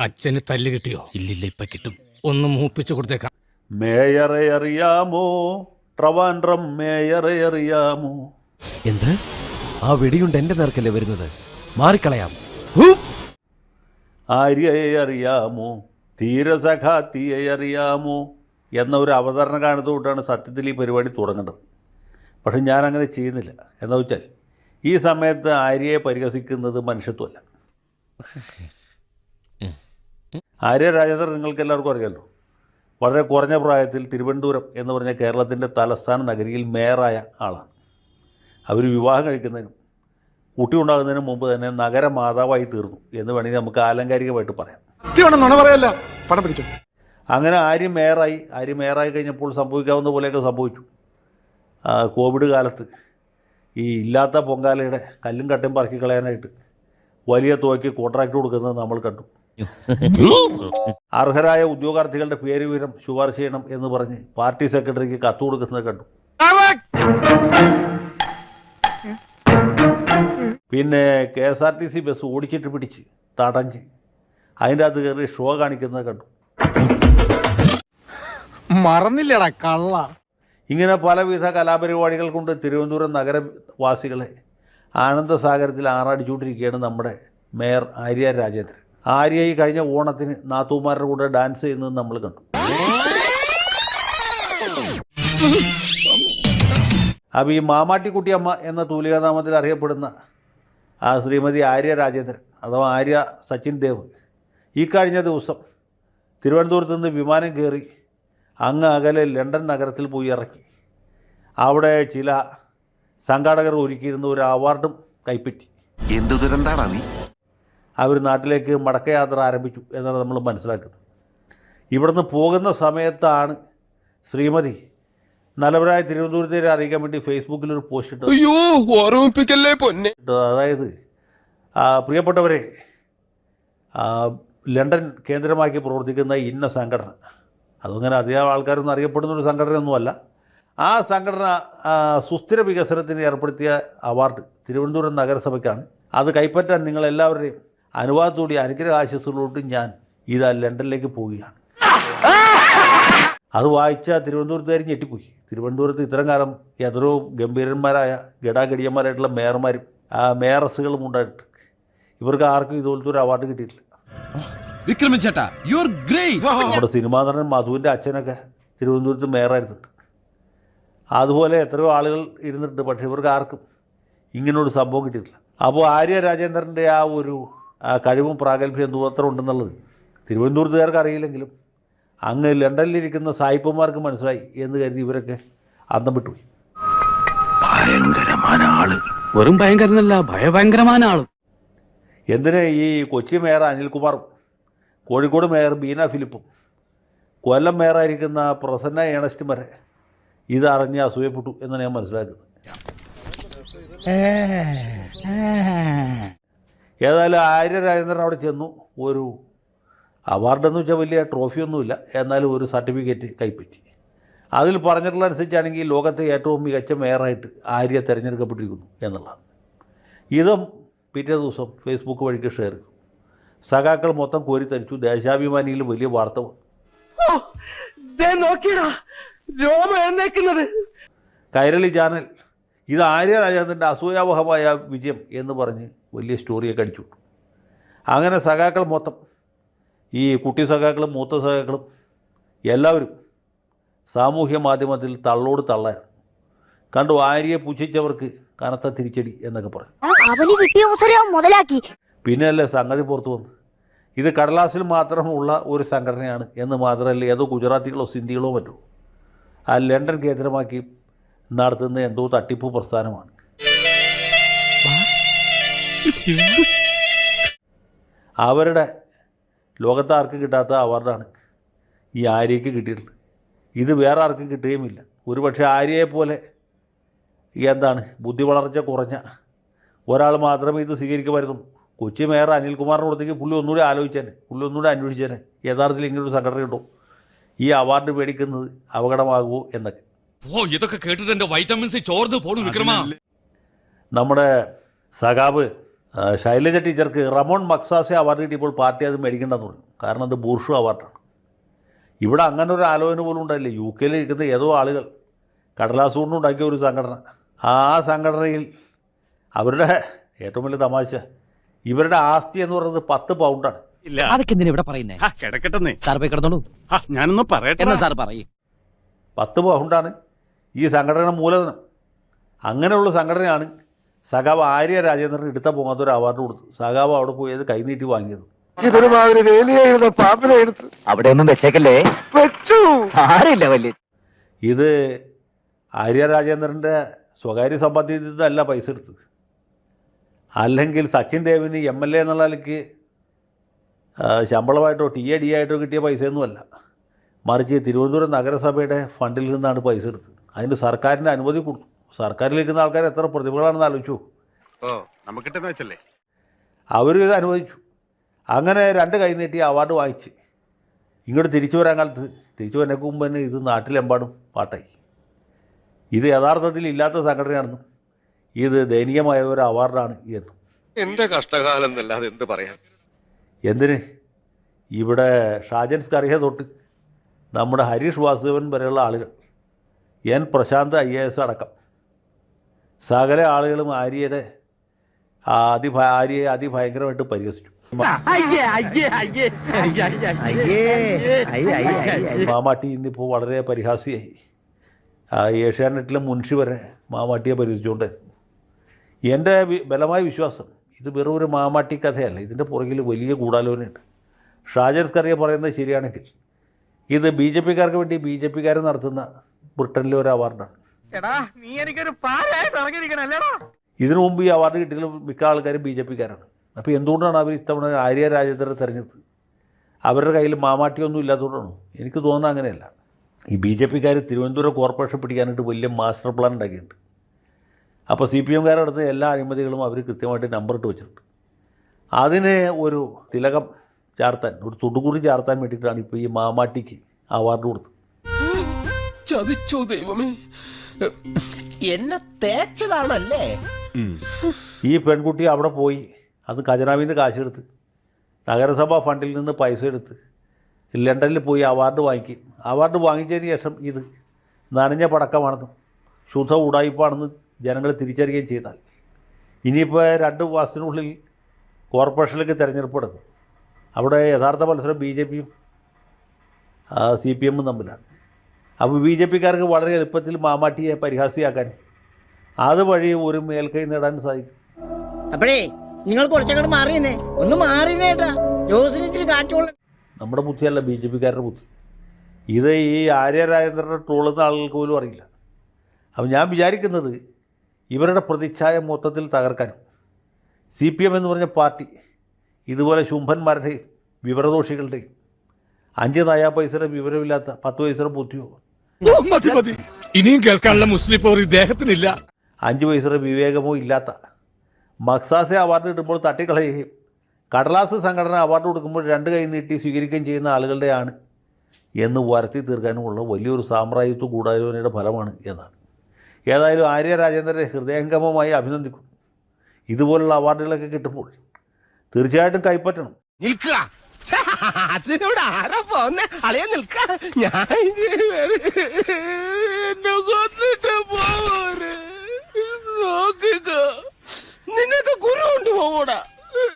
അച്ഛന് തല്ല് കിട്ടിയോ? ഇല്ലില്ല ഇപ്പൊ കിട്ടും. ഒന്ന് മൂപ്പിച്ചു കൊടുത്തേക്കാം. മേയറെ അറിയാമോ? ട്രവാൻഡ്രം മേയറെ അറിയാമോ? എന്ത്? ആ വെടിയുണ്ട് എന്റെ നേർക്കല്ലേ വരുന്നത്? മാറിക്കളയാം. ആര്യയെ അറിയാമോ? ധീരസഖാത്തിയെ അറിയാമോ? എന്ന ഒരു അവതരണ കാണുന്നതുകൊണ്ടാണ് സത്യത്തിൽ ഈ പരിപാടി തുടങ്ങേണ്ടത് പക്ഷെ ഞാൻ അങ്ങനെ ചെയ്യുന്നില്ല. എന്താ വെച്ചാൽ ഈ സമയത്ത് ആര്യയെ പരിഹസിക്കുന്നത് മനുഷ്യത്വമല്ല. ആര്യ രാജേന്ദ്രൻ നിങ്ങൾക്ക് എല്ലാവർക്കും അറിയാമല്ലോ വളരെ കുറഞ്ഞ പ്രായത്തിൽ തിരുവനന്തപുരം എന്ന് പറഞ്ഞ കേരളത്തിന്റെ തലസ്ഥാന നഗരിയിൽ മേയറായ ആളാണ്. അവർ വിവാഹം കഴിക്കുന്നതിനും കുട്ടി ഉണ്ടാകുന്നതിന് മുമ്പ് തന്നെ നഗരമാതാവായി തീർന്നു എന്ന് വേണമെങ്കിൽ നമുക്ക് ആലങ്കാരികമായിട്ട് പറയാം. പറയല്ല. പണം പിടിച്ചു. അങ്ങനെ ആര്യ മേയറായി? ആര്യ മേയറായി കഴിഞ്ഞപ്പോൾ സംഭവിക്കാവുന്ന പോലെയൊക്കെ സംഭവിച്ചു. കോവിഡ് കാലത്ത് ഈ ഇല്ലാത്ത പൊങ്കാലയുടെ കല്ലും കട്ടയും പറക്കി കളയാനായിട്ട് വലിയ തുകയ്ക്ക് കോൺട്രാക്റ്റ് കൊടുക്കുന്നത് നമ്മൾ കണ്ടു. അർഹരായ ഉദ്യോഗാർത്ഥികളുടെ പേര് വിവരം ശുപാർശ ചെയ്യണം എന്ന് പറഞ്ഞ് പാർട്ടി സെക്രട്ടറിക്ക് കത്ത് കൊടുക്കുന്നത് കണ്ടു. പിന്നെ K S R T C bus ഓടിച്ചിട്ട് പിടിച്ച് തടഞ്ഞ് അതിന്റെ അകത്ത് കയറി ഷോ കാണിക്കുന്നത് കണ്ടു. മറന്നില്ലടാ കള്ള. ഇങ്ങനെ പലവിധ കലാപരിപാടികൾ കൊണ്ട് തിരുവനന്തപുരം നഗരവാസികളെ. ആനന്ദസാഗരത്തിൽ ആറാടിച്ചുകൊണ്ടിരിക്കുകയാണ് നമ്മുടെ മേയർ ആര്യ രാജേന്ദ്രൻ. ആര്യ ഈ കഴിഞ്ഞ ഓണത്തിന് നാത്തൂമാരുടെ കൂടെ ഡാൻസ് ചെയ്യുന്നത് നമ്മൾ കണ്ടു. അപ്പോൾ ഈ മാമാട്ടിക്കുട്ടിയമ്മ എന്ന തൂലികാനാമത്തിൽ അറിയപ്പെടുന്ന ആ ശ്രീമതി ആര്യ രാജേന്ദ്രൻ അഥവാ ആര്യ സച്ചിൻ ദേവ് ഈ കഴിഞ്ഞ ദിവസം തിരുവനന്തപുരത്ത് നിന്ന് വിമാനം കയറി അങ്ങ് അകലെ ലണ്ടൻ നഗരത്തിൽ പോയി ഇറക്കി. അവിടെ ചില സംഘാടകർ ഒരുക്കിയിരുന്ന ഒരു അവാർഡും കൈപ്പറ്റി. എന്തു ദുരന്താണ് നീ? അവർ നാട്ടിലേക്ക് മടക്കയാത്ര ആരംഭിച്ചു എന്നാണ് നമ്മൾ മനസ്സിലാക്കുന്നത്. ഇവിടുന്ന് പോകുന്ന സമയത്താണ് ശ്രീമതി നല്ലവരായ തിരുവനന്തപുരത്തേരെ അറിയിക്കാൻ വേണ്ടി ഫേസ്ബുക്കിൽ ഒരു പോസ്റ്റ് ഇട്ടത്. അയ്യോ ഓർമ്മിപ്പിക്കല്ലേ പൊന്നെ. അതായത് പ്രിയപ്പെട്ടവരെ ലണ്ടൻ കേന്ദ്രമാക്കി പ്രവർത്തിക്കുന്ന ഇന്ന സംഘടന അതങ്ങനെ അധികം ആൾക്കാരൊന്നും അറിയപ്പെടുന്ന ഒരു സംഘടനയൊന്നുമല്ല ആ സംഘടന സുസ്ഥിര വികസനത്തിന് ഏർപ്പെടുത്തിയ അവാർഡ് തിരുവനന്തപുരം നഗരസഭയ്ക്കാണ്. അത് കൈപ്പറ്റാൻ നിങ്ങളെല്ലാവരുടെയും അനുവാദത്തോടെ അനുഗ്രഹ ആശസ്സുകളോട്ട് ഞാൻ ഇതാ ലണ്ടനിലേക്ക് പോവുകയാണ്. അത് വായിച്ച തിരുവനന്തപുരത്തുകാരും ഞെട്ടിപ്പോയി. തിരുവനന്തപുരത്ത് ഇത്തരം കാലം എത്രയോ ഗംഭീരന്മാരായ ഗടാഗടിയന്മാരായിട്ടുള്ള മേയർമാരും മേയറസുകളും ഉണ്ടായിട്ട് ഇവർക്ക് ആർക്കും ഇതുപോലത്തെ ഒരു അവാർഡ് കിട്ടിയിട്ടില്ല. വിക്രമൻ ചേട്ടാ യു ആർ ഗ്രേറ്റ് നമ്മുടെ സിനിമാ നടൻ മധുവിന്റെ അച്ഛനൊക്കെ തിരുവനന്തപുരത്ത് മേയറായിരുന്നുണ്ട് അതുപോലെ എത്രയോ ആളുകൾ ഇരുന്നിട്ടുണ്ട് പക്ഷേ ഇവർക്ക് ആർക്കും ഇങ്ങനൊരു സംഭവം കിട്ടിയിട്ടില്ല. അപ്പോൾ ആര്യ രാജേന്ദ്രന്റെ ആ ഒരു കഴിവും പ്രാഗൽഭ്യം എന്തുമാത്രം ഉണ്ടെന്നുള്ളത് തിരുവനന്തപുരത്തുകാർക്ക് അറിയില്ലെങ്കിലും അങ്ങ് ലണ്ടനിലിരിക്കുന്ന സായിപ്പന്മാർക്ക് മനസ്സിലായി എന്ന് കരുതി ഇവരൊക്കെ അന്തം വിട്ടുപോയി ഭയങ്കരமான ആൾ. വെറും ഭയങ്കരനല്ല ഭയഭയങ്കരമായ ആൾ. എന്തിന് ഈ കൊച്ചി മേയർ അനിൽകുമാറും കോഴിക്കോട് മേയർ ബീന ഫിലിപ്പും കൊല്ലം മേയറായിരിക്കുന്ന പ്രസന്ന ഏണസ്റ്റ് വരെ ഇതറിഞ്ഞ് അസൂയപ്പെട്ടു എന്നാണ് ഞാൻ മനസ്സിലാക്കുന്നത്. ഏതായാലും ആര്യ രാജേന്ദ്രൻ അവിടെ ചെന്നു. ഒരു അവാർഡെന്ന് വെച്ചാൽ വലിയ ട്രോഫിയൊന്നുമില്ല. എന്നാലും ഒരു സർട്ടിഫിക്കറ്റ് കൈപ്പറ്റി. അതിൽ പറഞ്ഞിട്ടുള്ള അനുസരിച്ചാണെങ്കിൽ ലോകത്തെ ഏറ്റവും മികച്ച മേയറായിട്ട് ആര്യ തിരഞ്ഞെടുക്കപ്പെട്ടിരിക്കുന്നു എന്നുള്ളതാണ്. ഇതും പിറ്റേ ദിവസം ഫേസ്ബുക്ക് വഴിക്ക് ഷെയർ ചെയ്തു. സഖാക്കൾ മൊത്തം കോരിത്തരിച്ചു ദേശാഭിമാനിയിൽ വലിയ വാർത്ത കൈരളി ചാനൽ ഇത് ആര്യ രാജേന്ദ്രന്റെ അസൂയാവഹമായ വിജയം എന്ന് പറഞ്ഞ് വലിയ സ്റ്റോറിയൊക്കെ അടിച്ചു അങ്ങനെ സഖാക്കൾ മൊത്തം ഈ കുട്ടി സഖാക്കളും മൂത്ത സഖാക്കളും എല്ലാവരും സാമൂഹ്യ മാധ്യമത്തിൽ തള്ളോട് തള്ളാൻ കണ്ടു ആര്യയെ പുച്ഛിച്ചവർക്ക് കനത്ത തിരിച്ചടി എന്നൊക്കെ പറഞ്ഞു. അവന് കിട്ടിയ അവസരം മുതലാക്കി. പിന്നെയല്ലേ സംഗതി പുറത്തു വന്നു ഇത് കടലാസിൽ മാത്രമുള്ള ഒരു സംഘടനയാണ് എന്ന് മാത്രമല്ല ഏതോ ഗുജറാത്തികളോ സിന്ധികളോ മറ്റോ. ആ ലണ്ടൻ കേന്ദ്രമാക്കി നടത്തുന്ന എന്തോ തട്ടിപ്പ് പ്രസ്ഥാനമാണ്. അവരുടെ ലോകത്ത് ആർക്കും കിട്ടാത്ത അവാർഡാണ് ഈ ആര്യയ്ക്ക് കിട്ടിയിട്ടുള്ളത്. ഇത് വേറെ ആർക്കും കിട്ടുകയുമില്ല. ഒരുപക്ഷെ ആര്യയെ പോലെ എന്താണ് ബുദ്ധി വളർച്ച കുറഞ്ഞ ഒരാൾ മാത്രമേ ഇത് സ്വീകരിക്കുമായിരുന്നുള്ളൂ. കൊച്ചി മേയർ അനിൽകുമാറിന്റെ കൊടുത്തേക്ക് പുള്ളി ഒന്നുകൂടി ആലോചിച്ചേനെ പുള്ളി ഒന്നുകൂടി അന്വേഷിച്ചേനെ. യഥാർത്ഥത്തിൽ ഇങ്ങനൊരു സംഘടന കിട്ടും ഈ അവാർഡ് മേടിക്കുന്നത് അപകടമാകുമോ എന്നൊക്കെ. ഓ ഇതൊക്കെ കേട്ടിട്ട് എന്റെ വൈറ്റമിൻ സി ചോർന്ന് പോണു വിക്രമ. നമ്മുടെ സഖാബ് ശൈലജ ടീച്ചർക്ക് റമോൺ മക്സാസെ അവാർഡ് കിട്ടിയപ്പോൾ പാർട്ടി അത് മേടിക്കേണ്ടെന്ന് പറഞ്ഞു. കാരണം അത് ബൂർഷു അവാർഡാണ്. ഇവിടെ അങ്ങനെ ഒരു ആലോചന പോലും ഉണ്ടായില്ല. യു കെയിൽ ഇരിക്കുന്ന ഏതോ ആളുകൾ കടലാസ് കൊണ്ട് ഉണ്ടാക്കിയ ഒരു സംഘടന. ആ സംഘടനയിൽ അവരുടെ ഏറ്റവും വലിയ തമാശ ഇവരുടെ ആസ്തി എന്ന് പറയുന്നത് പത്ത് പൗണ്ടാണ്. അതൊക്കെ എന്തിനാ ഇവിടെ പറയുന്നേ? കിടക്കട്ടെന്നേ. സാർ പോയി കിടന്നോളൂ. ഞാനൊന്ന് പറയട്ടെ. എന്നാ സാർ പറയും. പത്ത് പൗണ്ടാണ് ഈ സംഘടന മൂലധനം. അങ്ങനെയുള്ള സംഘടനയാണ് സഖാവ് ആര്യ രാജേന്ദ്രൻ എടുത്ത പോകാത്ത ഒരു അവാർഡ് കൊടുത്തു. സഖാവ് അവിടെ പോയത് കൈനീട്ടി വാങ്ങിയത്. ഇതൊരു മാതിരി വേലിയായിരുന്ന പാമ്പിനെ എടുത്ത് അവിടെ ഒന്നും വെച്ചേക്കല്ലേ? വെച്ചു. സാരമില്ല വലിയ ഇത് ആര്യ രാജേന്ദ്രന്റെ സ്വകാര്യ സമ്പാദ്യത്തിൽ അല്ല പൈസ എടുത്തത്. അല്ലെങ്കിൽ സച്ചിൻ ദേവിന് എം എൽ എ എന്നുള്ള നിലയ്ക്ക് ആ, ശമ്പളമായിട്ടോ ടി എ ഡി ആയിട്ടോ കിട്ടിയ പൈസയൊന്നുമല്ല. മറിച്ച് തിരുവനന്തപുരം നഗരസഭയുടെ ഫണ്ടിൽ നിന്നാണ് പൈസ എടുത്തത്. അതിന് സർക്കാരിന്റെ അനുമതി കൊടുത്തു. സർക്കാരിൽ ഇരിക്കുന്ന ആൾക്കാർ എത്ര പ്രതിഭകളാണെന്ന് ആലോചിച്ചു. ഓ നമുക്കിട്ടെന്ന് വെച്ചല്ലേ? അവർ ഇത് അനുവദിച്ചു. അങ്ങനെ രണ്ട് കൈ നീട്ടി അവാർഡ് വാങ്ങിച്ച്. ഇങ്ങോട്ട് തിരിച്ചു വരാൻ കാലത്ത് തിരിച്ചു വരുന്നതിന് മുമ്പ് തന്നെ ഇത് നാട്ടിലെമ്പാടും പാട്ടായി. ഇത് യഥാർത്ഥത്തിൽ ഇല്ലാത്ത സംഘടനയാണെന്നും ഇത് ദയനീയമായ ഒരു അവാർഡാണ് എന്നും. എന്റെ കഷ്ടകാലം എന്നല്ലാതെ എന്ത് പറയാം എന്തിന്? ഇവിടെ ഷാജൻ സ്കറിയ തൊട്ട് നമ്മുടെ ഹരീഷ് വാസുദേവൻ വരെയുള്ള ആളുകൾ. N Prashanth I A S അടക്കം. സകല ആളുകളും ആര്യയുടെ അതി ആര്യയെ അതിഭയങ്കരമായിട്ട് പരിഹസിച്ചു മാമാട്ടി ഇന്നിപ്പോൾ വളരെ പരിഹാസിയായി ഏഷ്യാനെറ്റിലെ മുൻഷി വരെ മാമാട്ടിയെ പരിഹസിച്ചുകൊണ്ട് എന്റെ ബലമായ വിശ്വാസം ഇത് വെറും ഒരു മാമാട്ടി കഥയല്ല ഇതിന്റെ പുറകിൽ വലിയ ഗൂഢാലോചനയുണ്ട് ഷാജൻ സ്കറിയ പറയുന്നത് ശരിയാണെങ്കിൽ ഇത് ബി ജെ പിക്കാർക്ക് വേണ്ടി ബി ജെ പിക്കാർ നടത്തുന്ന ബ്രിട്ടനിലെ ഒരു അവാർഡാണ് എടാ നീ എനിക്കൊരു ഇറങ്ങിയിരിക്കണല്ലേടാ? ഇതിനു മുമ്പ് ഈ അവാർഡ് കിട്ടിയ മിക്ക ആൾക്കാരും ബി ജെ പിക്കാരാണ്. അപ്പോൾ എന്തുകൊണ്ടാണ് അവർ ഇത്തവണ ആര്യ രാജേന്ദ്രനെ തിരഞ്ഞെടുത്തത്? അവരുടെ കയ്യിൽ മാമാട്ടിയൊന്നും ഇല്ലാത്തതുകൊണ്ടാണ്? എനിക്ക് തോന്നുന്നത് അങ്ങനെയല്ല. ഈ ബി ജെ പിക്കാർ തിരുവനന്തപുരം കോർപ്പറേഷൻ പിടിക്കാനായിട്ട് വലിയ മാസ്റ്റർ പ്ലാൻ ഉണ്ടാക്കിയിട്ടുണ്ട്. അപ്പോൾ സി പി എംകാരടുത്ത് എല്ലാ അഴിമതികളും അവർ കൃത്യമായിട്ട് നമ്പർ ഇട്ട് വെച്ചിട്ടുണ്ട്. അതിന് ഒരു തിലകം ചാർത്താൻ ഒരു തുടുകുറി ചാർത്താൻ വേണ്ടിയിട്ടാണ് ഇപ്പോൾ ഈ മാമാട്ടിക്ക് അവാർഡ് കൊടുത്തത്. ചതിച്ചോ ദൈവമേ. എന്നെ തേച്ചതാണല്ലേ? ഈ പെൺകുട്ടി അവിടെ പോയി. അത് ഖജനാവിൽ നിന്ന് കാശെടുത്ത്. നഗരസഭാ ഫണ്ടിൽ നിന്ന് പൈസ എടുത്ത്. ലണ്ടനിൽ പോയി അവാർഡ് വാങ്ങിക്കും. അവാർഡ് വാങ്ങിച്ചതിന് ശേഷം ഇത് നനഞ്ഞ പടക്കമാണെന്നും ശുദ്ധ ഉടായ്പാണെന്ന് ജനങ്ങൾ തിരിച്ചറിയുകയും ചെയ്താൽ. ഇനിയിപ്പോൾ രണ്ട് മാസത്തിനുള്ളിൽ കോർപ്പറേഷനിലേക്ക് തിരഞ്ഞെടുപ്പ് നടക്കും. അവിടെ യഥാർത്ഥ മത്സരം ബി ജെ പിയും സി പി എമ്മും തമ്മിലാണ്. അപ്പോൾ ബി ജെ പിക്കാർക്ക് വളരെ എളുപ്പത്തിൽ മാമാട്ടിയെ പരിഹാസിയാക്കാൻ. അതുവഴി ഒരു മേൽക്കൈ നേടാൻ സാധിക്കും. അപ്പോഴേ നിങ്ങൾ കുറച്ചങ്ങോട്ട് മാറിയെന്നേ. ഒന്ന് മാറിയെന്നേട്ടാ ജോസിന് ഇച്ചിരി കാറ്റുള്ള നമ്മുടെ ബുദ്ധിയല്ല ബി ജെ പിക്കാരുടെ ബുദ്ധി. ഇത് ഈ ആര്യ രാജേന്ദ്രന്റെ ട്രോളുന്ന ആളുകൾക്ക് പോലും അറിയില്ല. അപ്പം ഞാൻ വിചാരിക്കുന്നത് ഇവരുടെ പ്രതിച്ഛായ മൊത്തത്തിൽ തകർക്കാനും. സി പി എം എന്ന് പറഞ്ഞ പാർട്ടി ഇതുപോലെ ശുംഭന്മാരുടെയും വിവരദോഷികളുടെയും അഞ്ച് നയാ പൈസയുടെ വിവരമില്ലാത്ത പത്ത് പൈസയുടെ ബുദ്ധിയോ മതി മതി. ഇനിയും കേൾക്കാനുള്ള മുസ്ലിം പോർ ഇദ്ദേഹത്തിനില്ല. അഞ്ചു പൈസയുടെ വിവേകമോ ഇല്ലാത്ത. മക്സാസെ അവാർഡ് കിട്ടുമ്പോൾ തട്ടിക്കളയുകയും കടലാസ് സംഘടന അവാർഡ് കൊടുക്കുമ്പോൾ രണ്ട് കൈ നീട്ടി സ്വീകരിക്കുകയും ചെയ്യുന്ന ആളുകളുടെയാണ് എന്ന് വരുത്തി തീർക്കാനുമുള്ള വലിയൊരു സാമ്രാജ്യത്വ ഗൂഢാലോചനയുടെ ഫലമാണ് എന്നാണ്. ഏതായാലും ആര്യ രാജേന്ദ്രനെ ഹൃദയംഗമമായി അഭിനന്ദിക്കുന്നു. ഇതുപോലുള്ള അവാർഡുകളൊക്കെ കിട്ടുമ്പോൾ തീർച്ചയായിട്ടും കൈപ്പറ്റണം. നിൽക്കുക. അതിനോട് ആരാ പോന്നെ? അളിയ നിൽക്ക. ഞാൻ എന്നെ കൊന്നിട്ട് പോരെ നോക്കുക. നിനക്ക് ഗുരു കൊണ്ട് പോകൂടാ